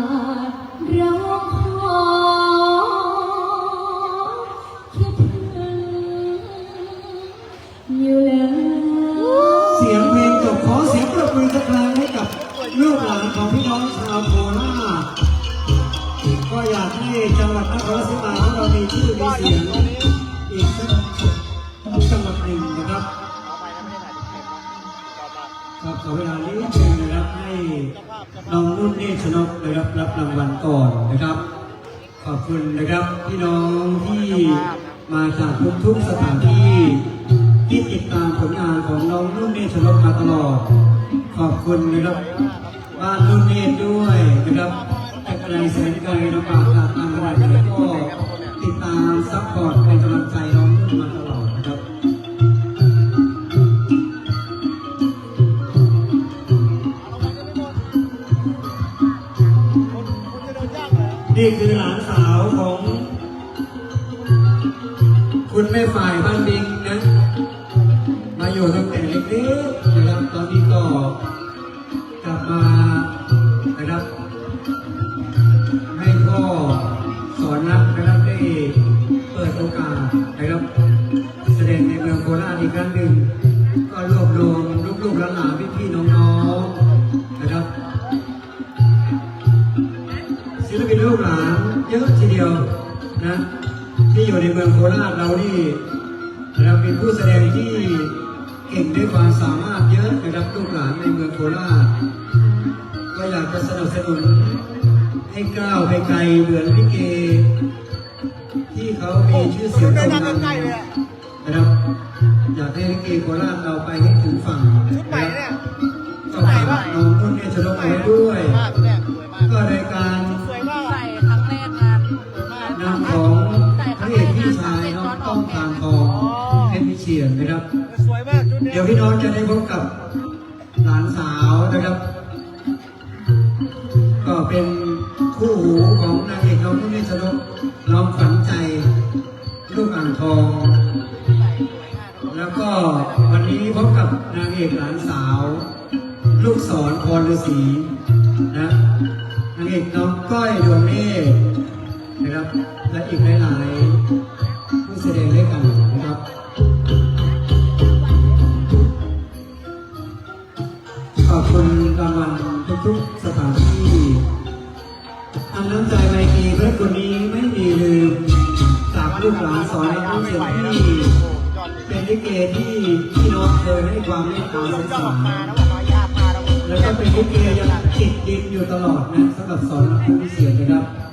มาร้องขอคิดถึงอยู่แล้ว เสียงเพลงจบขอเสียงปรบมือสักครั้งให้กับลูกหลานของพี่น้องชาวโคราชก็อยากให้จังหวัดนครราชสีมาของเรามีชื่อมีเสียง รับรางวัลก่อนนะครับ ขอบคุณนะครับพี่น้องที่มาจากทุกทุกๆสถานที่ที่ติดตามผลงานของน้องนุ่นเนตรชนกมาตลอด ขอบคุณนะครับบ้านนุ่นเนตรด้วยนะครับแต่ไกลแสนไกลลำบากจากทางอะไรแล้วก็ติดตามซัพพอร์ตเป็นกำลังใจน้องนุ่นมาตลอด นี่คือหลานสาวของ คุณแม่ฝ่ายบ้านบิงนะ มาอยู่ตั้งแต่เล็กๆนะครับตอนนี้ก็กลับมานะครับ เก่งด้วยความสามารถเยอะนะครับลูกหลานในเมืองโคราช ก็อยากจะสนับสนุนให้ก้าวไปไกลเหมือนลิเก ที่เขามีชื่อเสียงโด่งดังนะครับ อยากให้ลิเกโคราชเราไปให้ถึงฝั่งชุดใหม่เนี่ยก็ฝากน้องต้นเนชนกเอาไว้ด้วยมากตัวเนี้ยสวยมากก็ในการ ดี๋ยวพี่น้องจะได้พบกับหลานสาวนะครับ ก็เป็นคู่หูของนางเอกน้องนุ่นนิชนกน้องฝันใจลูกอ่างทอง แล้วก็วันนี้พบกับนางเอกหลานสาว ลูกศรพรฤาษีนะนางเอกน้องก้อยดวงเนตรนะครับและอีกหลาย คุณรางวัลทุกๆสถานที่ทำน้ำใจไมตรีเพื่อนคนนี้ไม่มีลืมจากลูกหลานสอนให้ผู้เสียงที่เป็นลิเกที่พี่น้องเคยให้ความเมตตาสงสารแล้วมายากมาแล้วแล้วก็เป็นลิเกยังติดดินอยู่ตลอดนะสำหรับสอนผู้เสียนะครับ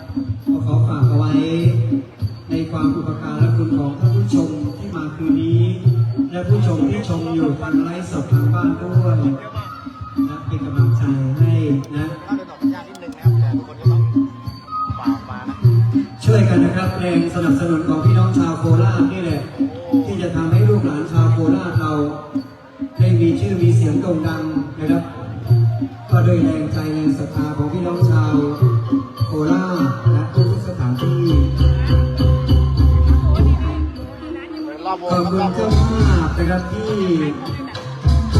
กหลานชาวโคราชเราได้มีชื่อมีเสียงโด่งดังนะครับ ก็ด้วยแรงใจแรงศรัทธาของพี่น้องชาวโคราชและทุกๆสถานที่รอบวขอบงคุณรอบวเจ้างภาพนะครับที่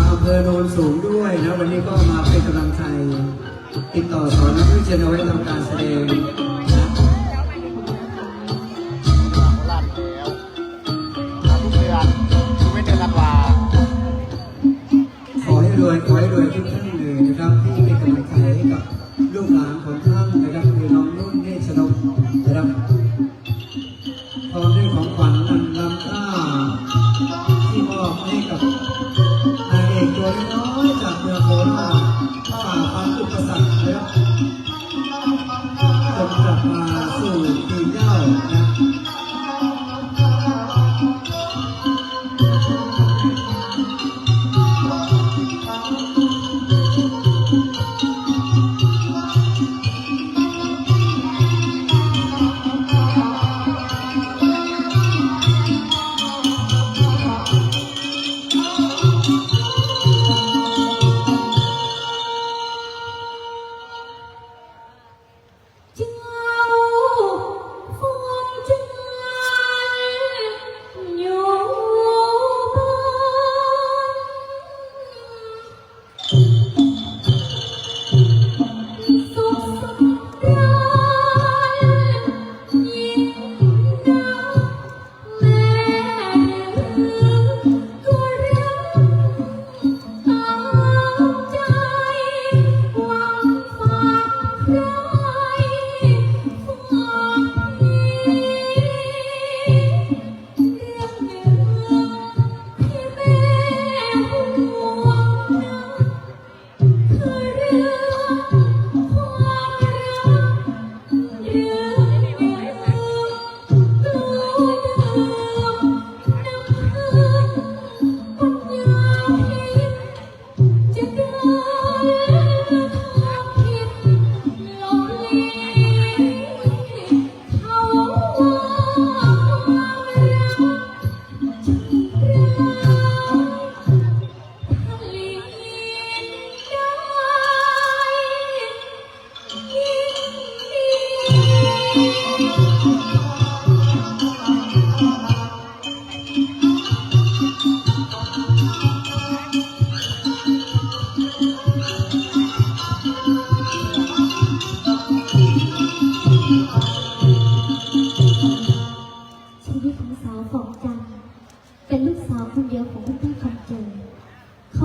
อำเภอโนนสูงด้วยนะวันนี้ก็มาเป็นกำลังใจ ติดต่อสอนนักวิเชียนเอาไว้ทำการแสดง วยขอให้รวยทุกท่านเลยนะครับที่เป็นกำลังใจให้กับลูกหลานของท่านนะครับ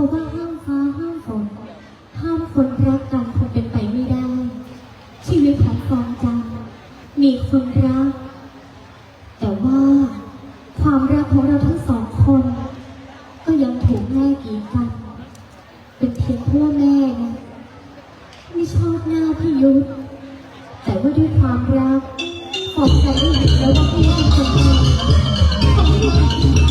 าว่าห้ามฟ้าห้ามฝนห้ามคนรักกันคงเป็นไปไม่ได้ ชีวิตของฟองจันมีคนรัก แต่ว่าความรักของเราทั้งสองคน ก็ยังถูกแม่กีดกัน เป็นเพียงเพ่อแม่นะไม่ชอบหน้าพี่ยุทธแต่ว่าด้วยความรักขอบใจที่เห็นแล้วว่าพี่เป็นคนดี